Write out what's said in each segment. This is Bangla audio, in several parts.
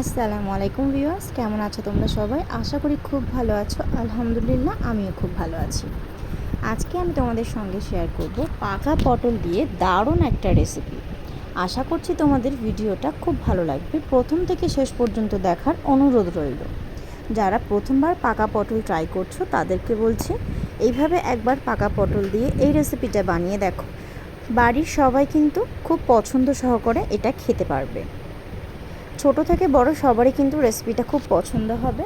আসসালামু আলাইকুম ভিউয়ার্স, কেমন আছো তোমরা সবাই? আশা করি খুব ভালো আছো। আলহামদুলিল্লাহ, আমিও খুব ভালো আছি। আজকে আমি তোমাদের সঙ্গে শেয়ার করব পাকা পটল দিয়ে দারুণ একটা রেসিপি আশা করছি তোমাদের ভিডিওটা খুব ভালো লাগবে। প্রথম থেকে শেষ পর্যন্ত দেখার অনুরোধ রইল। যারা প্রথমবার পাকা পটল ট্রাই করছ, তাদেরকে বলছি, এইভাবে একবার পাকা পটল দিয়ে এই রেসিপিটা বানিয়ে দেখো। বাড়ির সবাই কিন্তু খুব পছন্দ সহকারে এটা খেতে পারবে। ছোট থেকে বড় সবারই কিন্তু রেসিপিটা খুব পছন্দ হবে।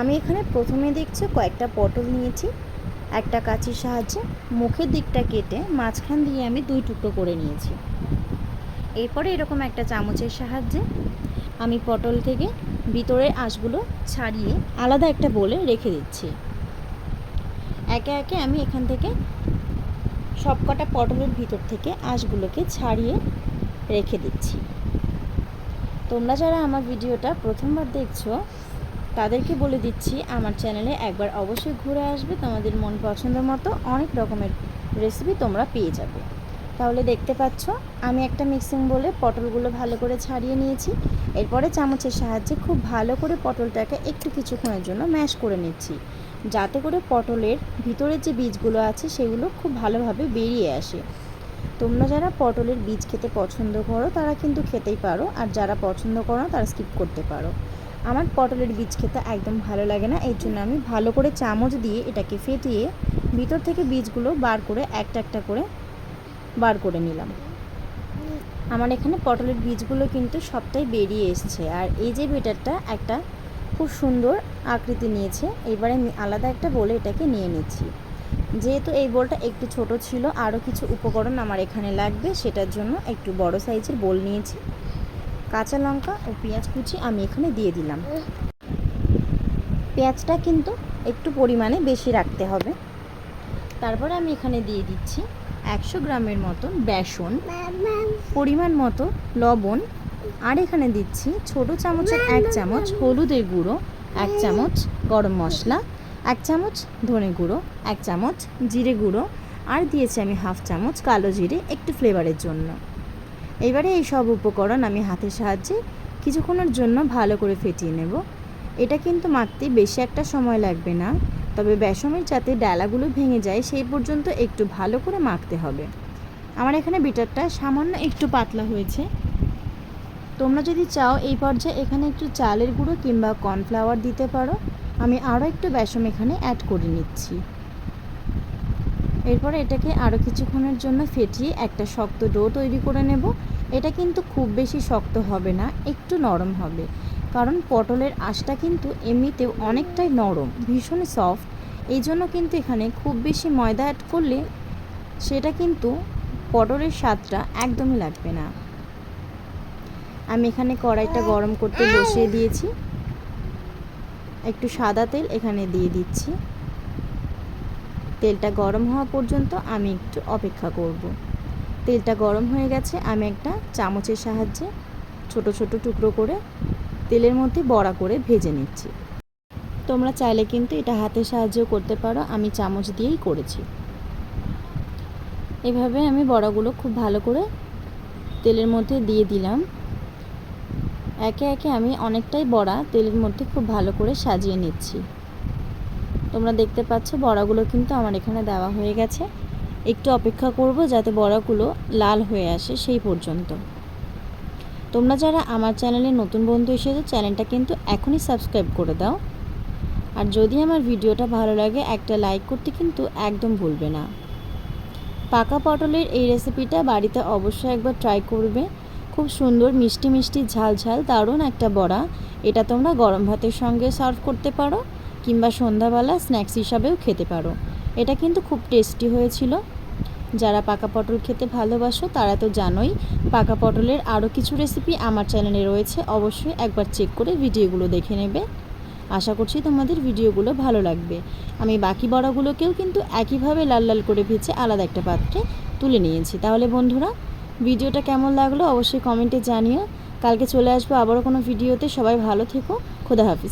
আমি এখানে প্রথমে দেখছি কয়েকটা পটল নিয়েছি, একটা কাঁচির সাহায্যে। মুখের দিকটা কেটে মাঝখান দিয়ে আমি দুই টুকরো করে নিয়েছি। এরপরে এরকম একটা চামচের সাহায্যে আমি পটল থেকে ভিতরের আঁশগুলো ছাড়িয়ে আলাদা একটা বলে রেখে দিচ্ছি। একে একে আমি এখান থেকে সবকটা পটলের ভিতর থেকে আঁশগুলোকে ছাড়িয়ে রেখে দিচ্ছি। তোমরা যারা আমার ভিডিওটা প্রথমবার দেখছ, তাদেরকে বলে দিচ্ছি, আমার চ্যানেলে একবার অবশ্যই ঘুরে আসবে। তোমাদের মন পছন্দ মতো অনেক রকমের রেসিপি তোমরা পেয়ে যাবে। তাহলে দেখতে পাচ্ছ, আমি একটা মিক্সিং বলে পটলগুলো ভালো করে ছাড়িয়ে নিয়েছি। এরপরে চামচের সাহায্যে খুব ভালো করে পটলটাকে একটু কিছুক্ষণের জন্য ম্যাশ করে নিচ্ছি। যাতে করে পটলের ভিতরে যে বীজগুলো আছে, সেগুলো খুব ভালোভাবে বেরিয়ে আসে। তোমরা যারা পটলের বীজ খেতে পছন্দ করো, তারা কিন্তু খেতেই পারো। আর যারা পছন্দ করো না, তারা স্কিপ করতে পারো। আমার পটলের বীজ খেতে একদম ভালো লাগে না। এর জন্য আমি ভালো করে চামচ দিয়ে এটাকে ফেটিয়ে ভিতর থেকে বীজগুলো বার করে একটা একটা করে বার করে নিলাম। আমার এখানে পটলের বীজগুলো কিন্তু সবটাই বেরিয়ে এসছে। আর এই যে বেটারটা একটা খুব সুন্দর আকৃতি নিয়েছে। এবারে আমি আলাদা একটা বলে এটাকে নিয়ে নিচ্ছি। যেহেতু এই বোলটা একটু ছোট ছিল আরও কিছু উপকরণ আমার এখানে লাগবে, সেটার জন্য একটু বড় সাইজের বোল নিয়েছি। কাঁচা লঙ্কা ও পেঁয়াজ কুচি আমি এখানে দিয়ে দিলাম। পেঁয়াজটা কিন্তু একটু পরিমাণে বেশি রাখতে হবে। তারপরে আমি এখানে দিয়ে দিচ্ছি একশো গ্রামের মতন বেসন, পরিমাণ মতো লবণ, আর এখানে দিচ্ছি ছোট চামচের এক চামচ হলুদের গুঁড়ো, এক চামচ গরম মশলা এক চামচ ধনে গুঁড়ো, এক চামচ জিরে গুঁড়ো, আর দিয়েছি আমি হাফ চামচ কালো জিরে একটু ফ্লেভারের জন্য। এবারে এই সব উপকরণ আমি হাতের সাহায্যে কিছুক্ষণের জন্য ভালো করে ফেটিয়ে নেব। এটা কিন্তু মাখতে বেশি একটা সময় লাগবে না, তবে বেসমের যাতে ডালাগুলো ভেঙে যায় সেই পর্যন্ত একটু ভালো করে মাখতে হবে। আমার এখানে বিটারটা সামান্য একটু পাতলা হয়েছে। তোমরা যদি চাও এই পর্যায়ে এখানে একটু চালের গুঁড়ো কিংবা কর্নফ্লাওয়ার দিতে পারো। আমি আরও একটু বেসম এখানে অ্যাড করে নিচ্ছি। এরপরে এটাকে আরও কিছুক্ষণের জন্য ফেটিয়ে একটা শক্ত ডো তৈরি করে নেব। এটা কিন্তু খুব বেশি শক্ত হবে না, একটু নরম হবে। কারণ পটলের আঁশটা কিন্তু এমনিতেও অনেকটাই নরম, ভীষণ সফট এই জন্য কিন্তু এখানে খুব বেশি ময়দা অ্যাড করলে সেটা কিন্তু পটলের স্বাদটা একদমই লাগবে না। আমি এখানে কড়াইটা গরম করতে বসিয়ে দিয়েছি। একটু সাদা তেল এখানে দিয়ে দিচ্ছি। তেলটা গরম হওয়া পর্যন্ত আমি একটু অপেক্ষা করব। তেলটা গরম হয়ে গেছে, আমি একটা চামচের সাহায্যে ছোট ছোট টুকরো করে তেলের মধ্যে বড়া করে ভেজে নিচ্ছি। তোমরা চাইলে কিন্তু এটা হাতের সাহায্যেও করতে পারো, আমি চামচ দিয়েই করেছি। এভাবে আমি বড়াগুলো খুব ভালো করে তেলের মধ্যে দিয়ে দিলাম। একে একে আমি অনেকটাই বড়া তেলের মধ্যে খুব ভালো করে সাজিয়ে নিচ্ছি। তোমরা দেখতে পাচ্ছ বড়াগুলো কিন্তু আমার এখানে দেওয়া হয়ে গেছে। একটু অপেক্ষা করব যাতে বড়াগুলো লাল হয়ে আসে সেই পর্যন্ত। তোমরা যারা আমার চ্যানেলে নতুন বন্ধু এসেছ, চ্যানেলটা কিন্তু এখনই সাবস্ক্রাইব করে দাও। আর যদি আমার ভিডিওটা ভালো লাগে, একটা লাইক করতে কিন্তু একদম ভুলবে না। পাকা পটলের এই রেসিপিটা বাড়িতে অবশ্যই একবার ট্রাই করবে। খুব সুন্দর, মিষ্টি মিষ্টি, ঝাল ঝাল, দারুণ একটা বড়া। এটা তোমরা গরম ভাতের সঙ্গে সার্ভ করতে পারো, কিংবা সন্ধ্যাবেলা স্ন্যাক্স হিসাবেও খেতে পারো। এটা কিন্তু খুব টেস্টি হয়েছিল। যারা পাকা পটল খেতে ভালোবাসো, তারা তো জানোই, পাকা পটলের আরও কিছু রেসিপি আমার চ্যানেলে রয়েছে। অবশ্যই একবার চেক করে ভিডিওগুলো দেখে নেবে। আশা করছি তোমাদের ভিডিওগুলো ভালো লাগবে। আমি বাকি বড়াগুলোকেও কিন্তু একইভাবে লাল লাল করে ভেজে আলাদা একটা পাত্রে তুলে নিয়েছি। তাহলে বন্ধুরা ভিডিওটা কেমন লাগল অবশ্যই কমেন্টে জানিও। কালকে চলে আসব আবারও কোনো ভিডিওতে। সবাই ভালো থেকো। খোদা হাফিজ।